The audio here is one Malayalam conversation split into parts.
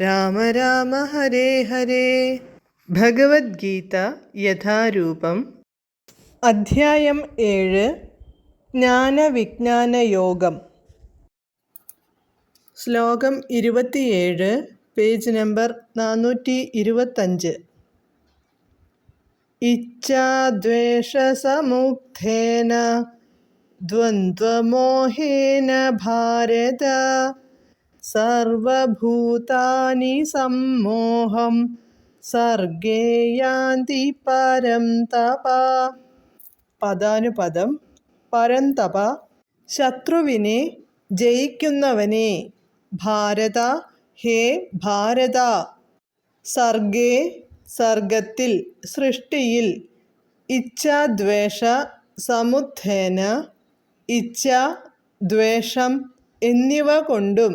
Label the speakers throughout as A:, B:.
A: രാമ രാമ ഹരേ ഹരേ. ഭഗവത്ഗീത യഥാരൂപം. അധ്യായം ഏഴ്. ജ്ഞാനവിജ്ഞാന യോഗം. ശ്ലോകം ഇരുപത്തിയേഴ് പേജ് നമ്പർ നാനൂറ്റി ഇരുപത്തഞ്ച് ഇച്ഛാദ്വേഷസമുക്തേന ദ്വന്ദ്വമോഹേന ഭാരത. സർവഭൂതാനി സമ്മോഹം സർഗേ യാന്തി പരം തപ. പദാനുപദം പരന്തപ ശത്രുവിനെ ജയിക്കുന്നവനെ ഭാരത ഹേ ഭാരത. സർഗേ സർഗത്തിൽ സൃഷ്ടിയിൽ ഇച്ഛാദ്വേഷ സമുദ്ധേന ഇച്ഛ ദ്വേഷം എന്നിവ കൊണ്ടും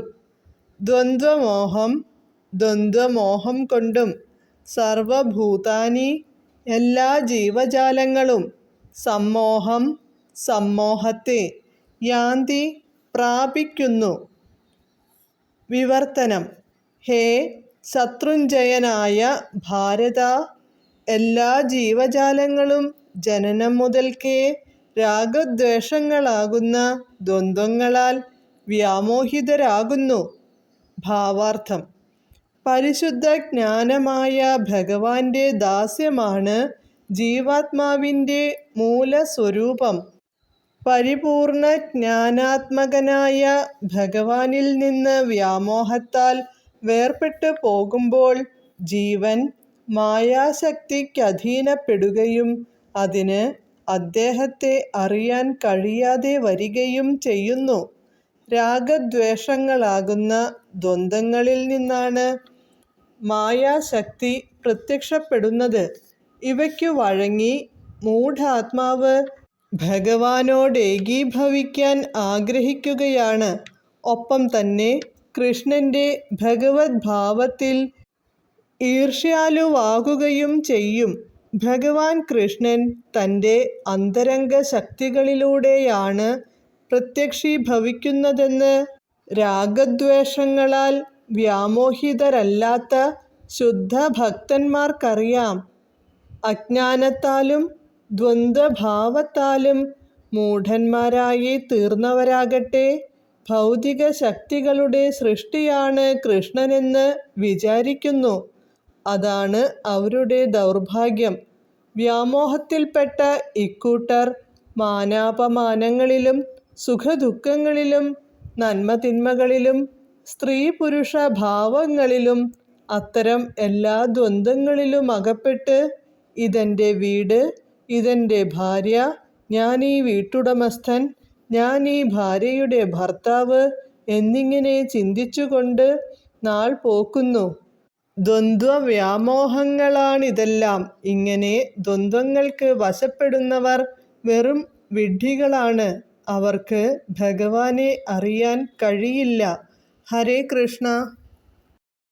A: ദ്വന്ദ്വമോഹം ദ്വന്ദ്വമോഹം കൊണ്ടും സർവഭൂതാനി എല്ലാ ജീവജാലങ്ങളും സമ്മോഹം സമ്മോഹത്തെ യാന്തി പ്രാപിക്കുന്നു. വിവർത്തനം. ഹേ ശത്രുഞ്ജയനായ ഭാരത എല്ലാ ജീവജാലങ്ങളും ജനനം മുതൽക്കേ രാഗദ്വേഷങ്ങളാകുന്ന ദ്വന്ദ്വങ്ങളാൽ വ്യാമോഹിതരാകുന്നു. ഭാവാർത്ഥം. പരിശുദ്ധ ജ്ഞാനമായ ഭഗവാന്റെ ദാസ്യമാണ് ജീവാത്മാവിന്റെ മൂലസ്വരൂപം. പരിപൂർണ ജ്ഞാനാത്മകനായ ഭഗവാനിൽ നിന്ന് വ്യാമോഹത്താൽ വേർപെട്ടു പോകുമ്പോൾ ജീവൻ മായാശക്തിക്കധീനപ്പെടുകയും അതിന് അദ്ദേഹത്തെ അറിയാൻ കഴിയാതെ വരികയും ചെയ്യുന്നു. രാഗദ്വേഷങ്ങളാകുന്ന ദ്വന്ദ്ങ്ങളിൽ നിന്നാണ് മായാശക്തി പ്രത്യക്ഷപ്പെടുന്നത്. ഇവയ്ക്കു വഴങ്ങി മൂഢാത്മാവ് ഭഗവാനോട് ഏകീഭവിക്കാൻ ആഗ്രഹിക്കുകയാണ്. ഒപ്പം തന്നെ കൃഷ്ണന്റെ ഭഗവത് ഭാവത്തിൽ ഈർഷ്യാലുവാകുകയും ചെയ്യും. ഭഗവാൻ കൃഷ്ണൻ തന്റെ അന്തരംഗ ശക്തികളിലൂടെയാണ് പ്രത്യക്ഷീഭവിക്കുന്നതെന്ന് രാഗദ്വേഷങ്ങളാൽ വ്യാമോഹിതരല്ലാത്ത ശുദ്ധ ഭക്തന്മാർക്കറിയാം അജ്ഞാനത്താലും ദ്വന്ദ്ഭാവത്താലും മൂഢന്മാരായി തീർന്നവരാകട്ടെ ഭൗതിക ശക്തികളുടെ സൃഷ്ടിയാണ് കൃഷ്ണനെന്ന് വിചാരിക്കുന്നു. അതാണ് അവരുടെ ദൗർഭാഗ്യം. വ്യാമോഹത്തിൽപ്പെട്ട ഇക്കൂട്ടർ മാനാപമാനങ്ങളിലും സുഖദുഃഖങ്ങളിലും നന്മതിന്മകളിലും സ്ത്രീ പുരുഷ ഭാവങ്ങളിലും അത്തരം എല്ലാ ദ്വന്ദ്ങ്ങളിലും അകപ്പെട്ട് ഇതെന്റെ വീട് ഇതെന്റെ ഭാര്യ ഞാൻ ഈ വീട്ടുടമസ്ഥൻ ഞാൻ ഈ ഭാര്യയുടെ ഭർത്താവ് എന്നിങ്ങനെ ചിന്തിച്ചുകൊണ്ട് നാൾ പോക്കുന്നു. ദ്വന്ദ്വ വ്യാമോഹങ്ങളാണിതെല്ലാം ഇങ്ങനെ ദ്വന്ദ്വങ്ങൾക്ക് വശപ്പെടുന്നവർ വെറും വിഡ്ഢികളാണ്. അവർക്ക് ഭഗവാനെ അറിയാൻ കഴിയില്ല. ഹരേ കൃഷ്ണ.